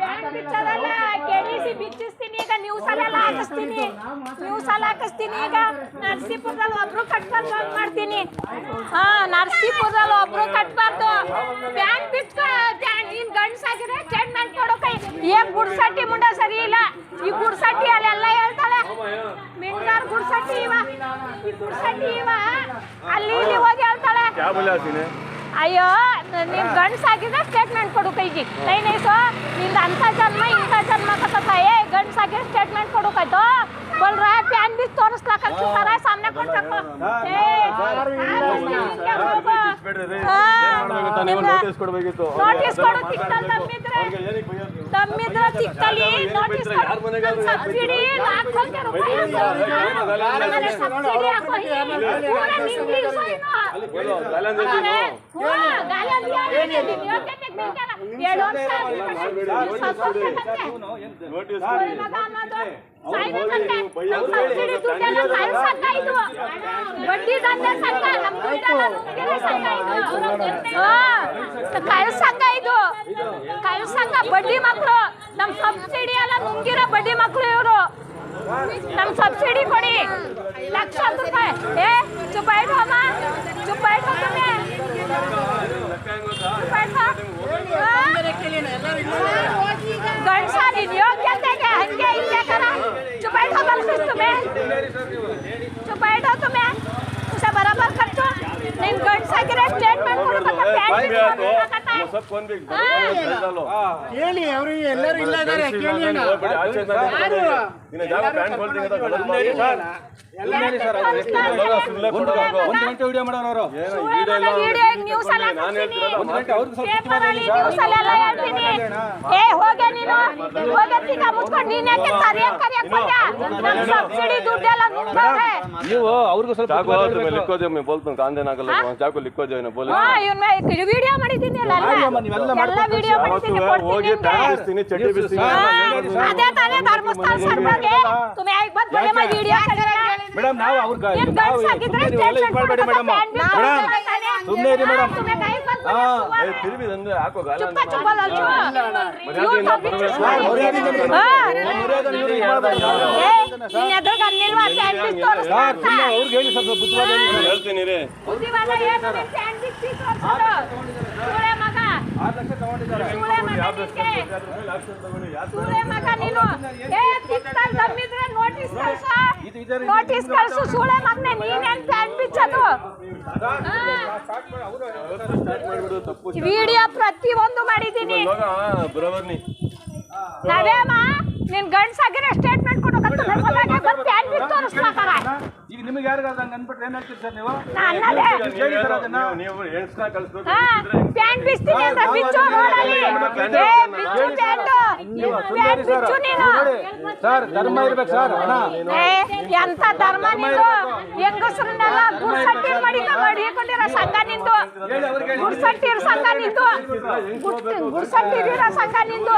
Bank ಬಿಟ್ಟದಲ್ಲ ಕೆಡಿಸಿ ಬಿಚ್ಚಿಸ್ತೀನಿ, ಈಗ news ಹಾಕಿಸ್ತೀನಿ. News ಹಾಕಿಸ್ತೀನಿ, ಈಗ ನರಸೀಪುರದಲ್ಲಿ ಒಬ್ರು ಕಟ್ಬಾರ್ದು ಮಾಡ್ತೀನಿ. ಹಾ, ನರಸೀಪುರದಲ್ಲಿ ಒಬ್ರು ಕಟ್ಬಾರ್ದು. ಬ್ಯಾಂಕ್ ಬಿಟ್ಟು ಇನ್ ಗಂಡ್ಸಾಗಿದ್ರೆ ಚೆಂಡ್ ಮಾಡ್ಕೊಡೋಕ ಏನ್ ಗುಡ್ಸಟ್ಟಿ ಮುಂಡ ಸರಿ ಇಲ್ಲ. ಈ ಗುಡ್ಸಟ್ಟಿ ಅಲ್ಲೆಲ್ಲ ಹೇಳ್ತಾಳೆ, ಮಿಂಗಾರ್ ಗುಡ್ಸಟ್ಟಿ ಇವ, ಈ ಗುಡ್ಸಟ್ಟಿ ಇವ. ಅಲ್ಲಿ ಇಲ್ಲಿ ಹೋಗಿ ಹೇಳ್ತಾಳೆ ಅಯ್ಯೋ ನೀವು ಗಂಡ್ಸಾಗಿದ್ರೆ ಸ್ಟೇಟ್ಮೆಂಟ್ ಕೊಡು ಕೈಗೆ. ನೈನೈಸು ನಿಂದ ಅಂತ ಜನ್ಮ ಇಂಥ ಅಚ್ಚು ಸರ ಸಾಮನೆ ಕೊಂಡು. ಸಾಕು ಏ ನೋಟಿಸ್ ಕೊಡಬೇಕಿತ್ತು ನೋಟಿಸ್ ಕೊಡು. ತಿಕ್ತಲ್ ತಮ್ಮಿದ್ರೆ ತಮ್ಮಿದ್ರೆ ತಿಕ್ತಲಿ ನೋಟಿಸ್ ಕೊಡು. ಸಬ್ಸಿಡಿ ನಾಲ್ಕು ಲಕ್ಷ ರೂಪಾಯಿ ಸಬ್ಸಿಡಿ ಹಾಕೋ ಪೂರ ನಿಂಗ್ಲಿಸ್ ನೋಟಿಸ್ ಸಬ್ಸಿಡಿ ದುಡ್ಡೆಲ್ಲ ಕಳ್ಸಕ್ಕ ಇದು. ಬಡ್ಡಿ ದಂಧೆ ಸಂಘ, ನಮ್ ದುಡ್ಡೆಲ್ಲ ನುಂಗಿರೋ ಸಂಘ ಇದು. ಹಾ, ಕಳ್ಸಂಗ ಇದು ಕಳ್ಸಂಗ ಬಡ್ಡಿ ಮಕ್ಕಳು ನಮ್ ಸಬ್ಸಿಡಿ ಎಲ್ಲ ನುಂಗಿರೋ ಬಡ್ಡಿ ಮಕ್ಕಳು ಇವರು ನಮ್ ಸಬ್ಸಿಡಿ ಕೊಡಿ ಲಕ್ಷಾಂತರ ರೂಪಾಯಿ ಏ ಚುಪ್ ಆಯ್ತು ಅಮ್ಮ ಚುಪ್ ಆಯ್ತು तुम्हें चुप ಆಯ್ತಾ? ಗಂಡ್ಸ ನೀನ್ ಯೋಗ್ಯತೆಗೆ ಸರ್ ನೀವು ಲೇಡಿ ಸರ್ ಕೇಳಿ ಅವರು ಎಲ್ಲರೂ ಇಲ್ಲ. ಕೇಳಿ. ಸ್ವಲ್ಪ ನೀವು ಅವ್ರಿಗೂ ಸ್ವಲ್ಪ ಜಾಗ ಹೋದ್ರೆ ಮೇಲೆ ಬೋಲ್ತಾನೆ ಕಾಂದೇನಾಗಲ್ಲ ಜಾಗ ಲಿಕ್ಕೋ ಬೋಲ್ ವಿಡಿಯೋ ಮಾಡಿದ್ದೀನಿ ಎಲ್ಲ ವಿಡಿಯೋ ಮಾಡ್ತೀನಿ ಹೋಗಿ ತಯಾರಿಸ್ತೀನಿ ಚಡ್ಡಿ ಬಿಸ್ತೀನಿ ಅದೇ ತಾನೇ ಧರ್ಮಸ್ಥಳ ಸರ್ವಾಗೆ ತುಮಿ ಆಗಿ ಬಂದು ಬಲೆ ಮಾಡಿ ವಿಡಿಯೋ ಮೇಡಮ್ ನಾವು ಅವ್ರ ಮಾಡಬೇಡಿ ಮೇಡಮ್ ಮೇಡಮ್ ಸುಮ್ಮನೆ ಇರಿ ಮೇಡಮ್ ತಿರುಗಿ ಅಂದ್ರೆ ಹಾಕೋ ಗಾಲ ಅವ್ರಿಗೆ ಹೇಳಿ ಸ್ವಲ್ಪ ಬುದ್ಧಿವಾದ ಹೇಳ್ತೀನಿ ರೀ ಬುದ್ಧಿವಾದ ಏನು ಸ್ಯಾಂಡ್ವಿಚ್ ತೋರಿಸೋದು ಆರು ಲಕ್ಷ ತಗೊಂಡಿದ್ದಾರೆ ನೋಟಿಸ್ ಕಳ್ಸು. ನೋಟಿಸ್ ಕಳ್ಸು ಸೂಳೆ ಮಗನೆ ನೀನೇನ್ ಮಾಡಿಬಿಡು ತಪ್ಪು ವಿಡಿಯೋ ಪ್ರತಿ ಒಂದು ಮಾಡಿದ್ದೀನಿ. ಇವಾಗ ಬರೋಬರ್ ನೀ ನಾವೇಮ ನಿನ್ ಗಂಡ್ಸಾಗಿರೋ ಸ್ಟೇಟ್ಮೆಂಟ್ ಕೊಡೋಕಂತ ಬಂದು ಸ್ಯಾಂಡ್ವಿಚ್ ತೋರಿಸ್ಲಾಕಾರ ಈಗ ನಿಮ್ಗೆ ಯಾರಿಗಾದ್ರೆ ಹಂಗೆ ಅನ್ಬಿಟ್ರೆ ಏನ್ ಹೇಳ್ತೀರಿ ಸರ್ ನೀವು? ಸರ್ ಅದನ್ನ. ನೀವು ನೀವು ಎಣ್ಸ್ನ ಕಳಿಸ್ಬೇಕು ಪ್ಯಾಂಟ್ ಬಿಸ್ತೀನಿ ಅಂತ ಬಿಚ್ಚು ರೋಡಲ್ಲಿ ಏ ಬಿಚ್ಚು ಪ್ಯಾಂಟು ನೀವು ಪ್ಯಾಂಟ್ ಬಿಚ್ಚು ನೀನು. ಸರ್ ಧರ್ಮ ಇರ್ಬೇಕು ಸರ್. ಅಣ್ಣ. ಏ ಎಂತ ಧರ್ಮ ನೀನು? ಹೆಂಗಸರನ್ನೆಲ್ಲ ಗುಡ್ಸಟ್ಟಿ ಸಂಘ ನಿಂದು. ಗುಡ್ಸಟ್ಟಿರ ಸಂಘ ನಿಂದು. ಗುಡ್ಸಟ್ಟಿರ ಸಂಘ ನಿಂದು.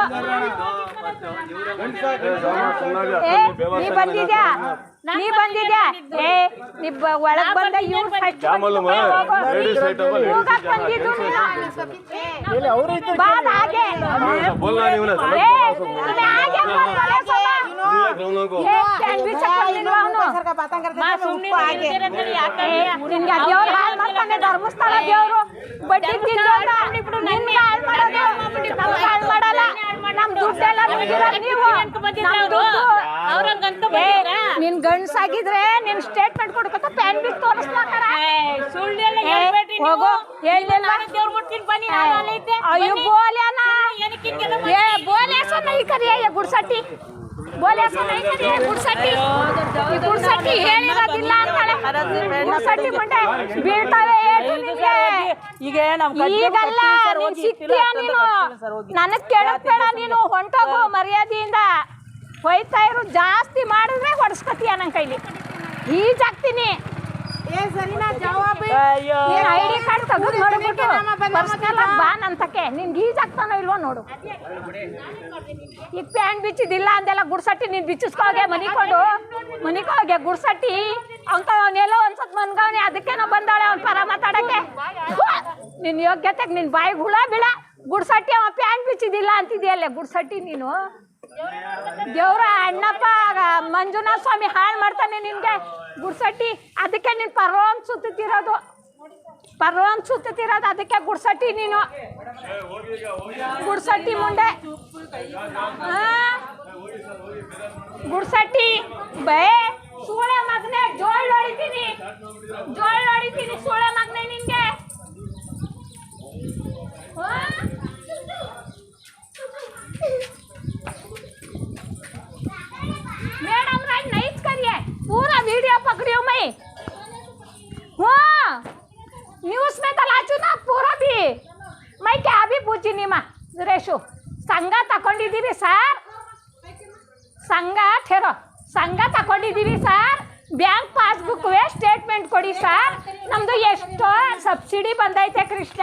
ಏ ನೀ ಬಂದಿದ್ಯಾ? ನೀ ಬಂದಿದ್ಯಾ? ಏ ನೀ ಒಳಗ್ ಬಂದ ಇವ್ರು ಫಸ್ಟ್ ಬಂದಿದ್ದು ನೀನು. ಬಾದ ಹಾಗೆ. ಏ ಹಾಗೆ ಹಾಗೆ ಬರ್ತಾರೆ ಸದಾ. ಏ ಸ್ಯಾಂಡ್ವಿಚ್ ಹಾಕೊಂಡಿಲ್ವಾ ಅವ್ನು? ಏ, ನಿನ್ಗೆ ದೇವ್ರು ಹಾಳ್ ಮಾಡ್ತಾನೆ ಧರ್ಮಸ್ಥಳ ದೇವ್ರು ಬಡ್ಡಿ ತಿಂದವ್ರು ನಿನ್ಗೆ ಹಾಳ್ ಮಾಡೋದು ನಮ್ಗೆ ಹಾಳ್ ಮಾಡಲ್ಲ ನಮ್ ದುಡ್ಡೆಲ್ಲ ನುಂಗಿರೋದು ನೀವು ನಮ್ ದುಡ್ಡು ಏ, ನಿನ್ ಗಂಡ್ಸಾಗಿದ್ರೆ ನಿನ್ ಸ್ಟೇಟ್ಮೆಂಟ್ ಕೊಡ್ಕೊತ ಪ್ಯಾನ್ ಬಿಟ್ಟು ತೋರಿಸ್ಲಾಕಾರ ಸುಳ್ಳೆಲ್ಲ ಏ, ಹೇಳ್ಬೇಡ್ರಿ ನೀವು. ಹೋಗು ಹೇಳಿಲ್ಲ ದೇವ್ರ ಮುಟ್ತೀನಿ ಬನ್ನಿ ನಾನು ಅಲ್ಲೈತೆ. ಅಯ್ಯೋ ಬನ್ನಿ. ಬೋಲ್ಯಾನ ಏನಕ್ಕೆ ಹಿಂಗೆಲ್ಲ ಏ ಬೋಲೆ ಸೋ ನೈ ಕರಿಯ ये ಗುಡ್ಸಟ್ಟಿ ಬೋಲೆ ಸೋ ನೈ ಕರಿಯ ಗುಡ್ಸಟ್ಟಿ ಈ ಗುಡ್ಸಟ್ಟಿ ಹೇಳಿರೋದಿಲ್ಲ ಅಂತಾಳೆ. ಗುಡ್ಸಟ್ಟಿ ಮುಂಡೆ ಬೀಳ್ತಾವೆ ಏಟು ನಿನ್ಗೆ ಈಗ ನಮ್ ಈಗಲ್ಲ ನೀನ್ ಸಿಕ್ತೀಯ ನೀನು? ನನಗ್ ಕೇಳಬೇಡ ಬೇಡ ನೀನು ಹೊಂಟೋಗು ಮರ್ಯಾದೆಯಿಂದ. ಹೋಯ್ತಾ ಇರು ಜಾಸ್ತಿ ಮಾಡಿದ್ರೆ ಹೊಡ್ಸ್ಕೊತೀಯ ನನ್ನ ಕೈಲಿ. ಈಜಾಗ್ತೀನಿ ಅಯ್ಯೋ ಸರಿನಾ ಕಾರ್ಡ್ ತೆಗೆದು ನೋಡ್ಬಿಟ್ಟು ಪರ್ಸನಲ್ ಬಾ ನಂತಕ್ಕೆ ನಿನ್ಗೆ ಈಜಾಗ್ತಾನೋ ಇಲ್ವೋ ನೋಡು. ಈಗ ಪ್ಯಾಂಟ್ ಬಿಚ್ಚಿದಿಲ್ಲ ಅಂದೆಲ್ಲ ಗುಡ್ಸಟ್ಟಿ ನೀನು ಬಿಚ್ಚಿಸ್ಕೋಗೆ ಮನಿಕೊಂಡು. ಮನಿಕೋಗೆ ಗುಡ್ಸಟ್ಟಿ. ಅಂತ ಅವನೆಲ್ಲೋ ಒಂದ್ಸತ್ ಮನ್ಗವನೆ ಅದಕ್ಕೇನೋ ಬಂದಾಳೆ ಅವ್ನ ಪರ ಮಾತಾಡಕ್ಕೆ. ನಿನ್ನ ನಿನ್ ಯೋಗ್ಯತೆಗೆ ನಿನ್ ಬಾಯಿಗೆ ಹುಳ ಬಿಳ. ಗುಡ್ಸಟ್ಟಿ ಅವ ಪ್ಯಾಂಟ್ ಬಿಚ್ಚಿದಿಲ್ಲ ಅಂತಿದ್ಯಲ್ಲ ಗುಡ್ಸಟ್ಟಿ ನೀನು? ದೇವ್ರ ಅಣ್ಣಪ್ಪ ಮಂಜುನಾಥ ಸ್ವಾಮಿ ಹಾಳು ಮಾಡ್ತಾನೆ ನಿನ್ಗೆ. ಗುಡ್ಸಟ್ಟಿ ಅದಕ್ಕೆ ನೀನು ಪರ್ವಾನ್ ಸುತ್ತಿರೋದು ಪರ್ವಾನ್ ಸುತ್ತಿರೋದು ಅದಕ್ಕೆ ಗುಡ್ಸಟ್ಟಿ ನೀನು ಗುಡ್ಸಟ್ಟಿ ಮುಂಡೆ ಆ? ಗುಡ್ಸಟ್ಟಿ ಬೇ ಸೂಳೆ ಮಗನೆ ಜೋಳ್ ಹೊಡಿತೀನಿ ಜೋಳ್ ಹೊಡಿತೀನಿ ಸೂಳೆ ಮಗನೆ ನಿನ್ಗೆ ನಿಮ್ಮ ಸುರೇಶು. ಸಂಘ ತಗೊಂಡಿದ್ದೀವಿ ಸರ್. ಸಂಘ ಠೇರೋ ಸಂಘ ತಗೊಂಡಿದ್ದೀವಿ ಸರ್. ಬ್ಯಾಂಕ್ ಪಾಸ್ಬುಕ್ ಸ್ಟೇಟ್ಮೆಂಟ್ ಕೊಡಿ, ಸರ್. ನಮ್ದು ಎಷ್ಟು ಸಬ್ಸಿಡಿ ಬಂದೈತೆ ಕೃಷ್ಣ.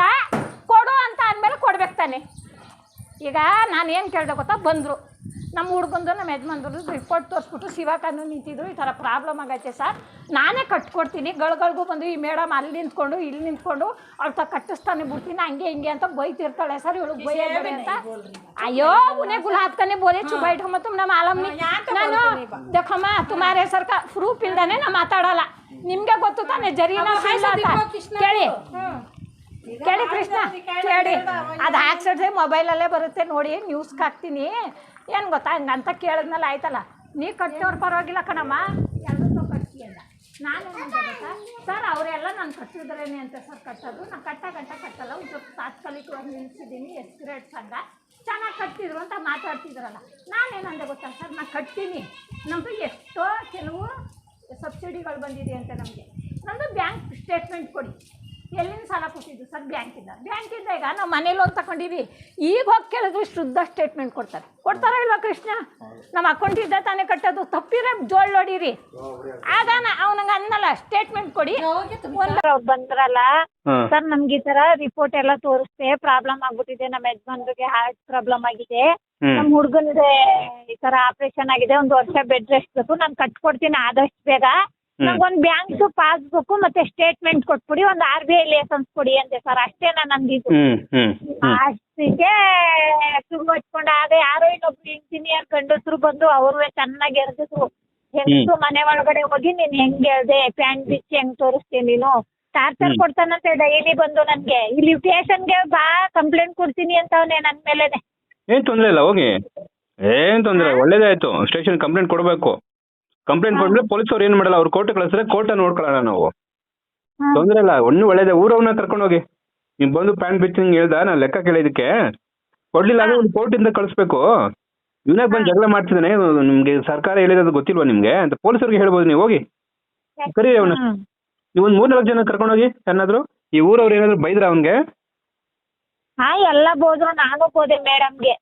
ಕೊಡು ಅಂತ ಅಂದಮೇಲೆ ಕೊಡ್ಬೇಕು ತಾನೆ. ಈಗ ನಾನು ಏನು ಕೇಳಿದೆ ಗೊತ್ತಾ? ಬಂದರು. ನಮ್ಮ ಹುಡ್ಗಂದು ನಮ್ಮ ಯಜಮಾನ್ದು ರಿಪೋರ್ಟ್ ತೋರಿಸ್ಬಿಟ್ಟು ಶಿವಕನು ನಿಂತಿದ್ರು. ಈ ಥರ ಪ್ರಾಬ್ಲಮ್ ಆಗೈತೆ ಸರ್. ನಾನೇ ಕಟ್ಕೊಡ್ತೀನಿ. ಗಳಗಳಿಗೂ ಬಂದು ಈ ಮೇಡಮ್ ಅಲ್ಲಿ ನಿಂತ್ಕೊಂಡು ಇಲ್ಲಿ ನಿಂತ್ಕೊಂಡು ಅವ್ರ ಕಟ್ಟಿಸ್ತಾನೆ ಬಿಡ್ತೀನಿ ಹಂಗೆ ಹಿಂಗೆ ಅಂತ ಬೈತಿರ್ತಾಳೆ ಸರ್ ಇವಳಿಗೆ ಬೈಯೋದು ಅಂತ. ಅಯ್ಯೋ ಉನೇ ಗುಲಾಬ್ಕನೆ ಬೋಲೆ ಚುಬಾ ಇಟ್ಕೊಂಬ ತುಂಬ ನಮ್ಮ ಆಲಮ್ನಿ. ನಾನು ದಕ್ಕಮ್ಮ ತುಮಾರೇ ಸರ್ಕ ಪ್ರೂಫ್ ಇಲ್ದಾನೆ ನಾ ಮಾತಾಡಲ್ಲ. ನಿಮಗೆ ಗೊತ್ತು ತಾನೆ ಜರಿ ಕೇಳಿ. ಕೇಳಿ ಕೃಷ್ಣ ಕೇಳಿ ಅದು ಹಾಕ್ಸಿಡ್ರೆ ಮೊಬೈಲಲ್ಲೇ ಬರುತ್ತೆ ನೋಡಿ ನ್ಯೂಸ್ ಹಾಕ್ತೀನಿ. ಏನು ಗೊತ್ತಾ? ಹಂಗಂತ ಕೇಳಿದ್ಮೇಲೆ ಆಯ್ತಲ್ಲ. ನೀ ಕಟ್ಟೋರು ಪರವಾಗಿಲ್ಲ ಕಣಮ್ಮ. ಎಲ್ಲರೂ ಗೊತ್ತಾ? ಸರ್ ಅವರೆಲ್ಲ ನಾನು ಕಟ್ಟಿದ್ರೇನೆ ಅಂತ ಸರ್ ಕಟ್ಟೋದು. ನಾನು ಕಟ್ಟ ಗಂಟ ಕಟ್ಟಲ್ಲ. ಒಂದು ತಾತ್ಕಾಲಿಕವಾಗಿ ನಿಲ್ಸಿದ್ದೀನಿ ಎಸ್ ಗ್ರೇಡ್ ಸಂಘ. ಚೆನ್ನಾಗಿ ಕಟ್ತಿದ್ರು ಅಂತ ಮಾತಾಡ್ತಿದ್ರಲ್ಲ. ನಾನೇನಂದೆ ಗೊತ್ತಾ? ಸರ್ ನಾನು ಕಟ್ತೀನಿ. ನಮ್ಮದು ಎಷ್ಟೋ ಕೆಲವು ಸಬ್ಸಿಡಿಗಳು ಬಂದಿದೆ ಅಂತ ನಮಗೆ. ನಮ್ಮದು ಬ್ಯಾಂಕ್ ಸ್ಟೇಟ್ಮೆಂಟ್ ಕೊಡಿ. ಎಲ್ಲಿಂದ ಸಾಲ ಕೊಟ್ಟಿದ್ದು? ಸರ್ ಬ್ಯಾಂಕಿಂದ ಬ್ಯಾಂಕಿಂದ ಈಗ ನಾವು ಮನೆ ಲೋನ್ ತಗೊಂಡಿದ್ವಿ. ಈಗ ಹೋಗಿ ಕೇಳಿದ್ರೆ ಶುದ್ಧ ಸ್ಟೇಟ್ಮೆಂಟ್ ಕೊಡ್ತಾರೆ. ಕೊಡ್ತಾರ ಇಲ್ವಾ ಕೃಷ್ಣ? ನಮ್ಮ ಅಕೌಂಟಿಂದ ತಾನೇ ಕಟ್ಟೋದು. ತಪ್ಪಿದ್ರೆ ಜೋಳ್ ನೋಡಿರಿ ಆಗ ಅವನಿಗೆ ಅನ್ನಲ್ಲ ಸ್ಟೇಟ್ಮೆಂಟ್ ಕೊಡಿ. ಅವ್ರು ಬಂದ್ರಲ್ಲ ಸರ್ ನಮ್ಗೆ ಈ ತರ ರಿಪೋರ್ಟ್ ಎಲ್ಲ ತೋರಿಸ್ತೆ ಪ್ರಾಬ್ಲಮ್ ಆಗ್ಬಿಟ್ಟಿದೆ. ನಮ್ಮ ಯಜಮಾನ್ರಿಗೆ ಹಾರ್ಟ್ ಪ್ರಾಬ್ಲಮ್ ಆಗಿದೆ. ನಮ್ ನಮ್ಮ ಹುಡುಗನಿಗೆ ಈ ತರ ಆಪರೇಷನ್ ಆಗಿದೆ. ಒಂದು ವರ್ಷ ಬೆಡ್ ರೆಸ್ಟ್ ಬೇಕು. ನಾನು ಕಟ್ಕೊಡ್ತೀನಿ ಆದಷ್ಟು ಬೇಗ. ನಂಗೊಂದು ಬ್ಯಾಂಕ್ ಪಾಸ್ಬುಕ್ ಮತ್ತೆ ಸ್ಟೇಟ್ಮೆಂಟ್ ಕೊಟ್ಬಿಡಿ ಒಂದು ಆರ್ ಬಿ ಐ ಲೈಸೆನ್ಸ್ ಕೊಡಿ ಅಂತೆ ಸರ್. ಅಷ್ಟೇ ನಾನು ನಂದಿದ್ದು ಅಷ್ಟಿಗೆ ಶುರು ಹಚ್ಕೊಂಡು ಅದೇ ಯಾರೋ ಇನ್ನೊಬ್ರು ಇಂಜಿನಿಯರ್ ಕಂಡಸ್ರು ಬಂದು ಅವ್ರು ಚೆನ್ನಾಗಿ ಎರ್ದಿದ್ರು. ಹೆಂಗಸು ಮನೆ ಒಳಗಡೆ ಹೋಗಿ ನೀನ್ ಹೆಂಗ್ ಹೇಳ್ದೆ ಪ್ಯಾಂಟ್ ಬಿಚ್ಚಿ ಹೆಂಗ್ ತೋರಿಸ್ತೀನಿ ನೀನು? ಟಾರ್ಚರ್. ಕೊಡ್ತಾನಂತೆ ಡೈಲಿ ಬಂದು ನನ್ಗೆ. ಇಲ್ಲಿ ಸ್ಟೇಷನ್ಗೆ ಬಾ ಕಂಪ್ಲೇಂಟ್ ಕೊಡ್ತೀನಿ ಅಂತವನೆ ನನ್ ಮೇಲೆನೆ. ಏನ್ ತೊಂದ್ರೆ ಇಲ್ಲ ಹೋಗಿ. ಏನ್ ತೊಂದ್ರೆ ಒಳ್ಳೇದಾಯ್ತು ಒಳ್ಳೇದೇ ಆಯ್ತು. ಸ್ಟೇಷನ್ ಕಂಪ್ಲೇಂಟ್ ಕೊಡ್ಬೇಕು. ಕಂಪ್ಲೇಂಟ್ ಕೊಡ್ಮೇಲೆ ಪೊಲೀಸ್ ಅವ್ರು ಏನ್ ಮಾಡಲ್ಲ ಅವ್ರು ಕೋರ್ಟ್ ಕಳಿಸಿದ್ರೆ ಕೋರ್ಟ್ ನೋಡ್ಕೊಳ್ಳೋಣ ನಾವು. ತೊಂದ್ರೆ ಇಲ್ಲ ಒಣ್ಣು ಒಳ್ಳೇದೇ ಊರವ್ನ ಕರ್ಕೊಂಡು ಹೋಗಿ. ನೀವು ಬಂದು ಪ್ಯಾಂಟ್ ಬಿಚ್ಚಿ ಹಿಂಗೆ ಹೇಳ್ದ ನಾನು ಲೆಕ್ಕ ಕೇಳಿದಕ್ಕೆ ಕೊಡ್ಲಿಲ್ಲ ಅಂದ್ರೆ ಒಂದು ಕೋರ್ಟಿಂದ ಕಳಿಸ್ಬೇಕು. ಇವನೇ ಬಂದು ಜಗಳ ಮಾಡ್ತಿದ್ದಾನೆ ನಿಮ್ಗೆ ಸರ್ಕಾರ ಹೇಳಿರೋದು ಗೊತ್ತಿಲ್ವಾ ನಿಮ್ಗೆ? ಅಂತ ಪೊಲೀಸರಿಗೆ ಹೇಳ್ಬೋದು ನೀವು ಹೋಗಿ. ಕರೀರಿ ಅವನು. ನೀವು ಒಂದು ಮೂರ್ನಾಲ್ಕು ಜನ ಕರ್ಕೊಂಡೋಗಿ ಏನಾದ್ರು ಈ ಊರವ್ರು ಏನಾದ್ರು ಬೈದ್ರ ಅವನ್ಗೆ? ಹಾ ಎಲ್ಲ ಬೋದ್ರು ನಾನು ಬೋದೆ ಮೇಡಮ್ಗೆ.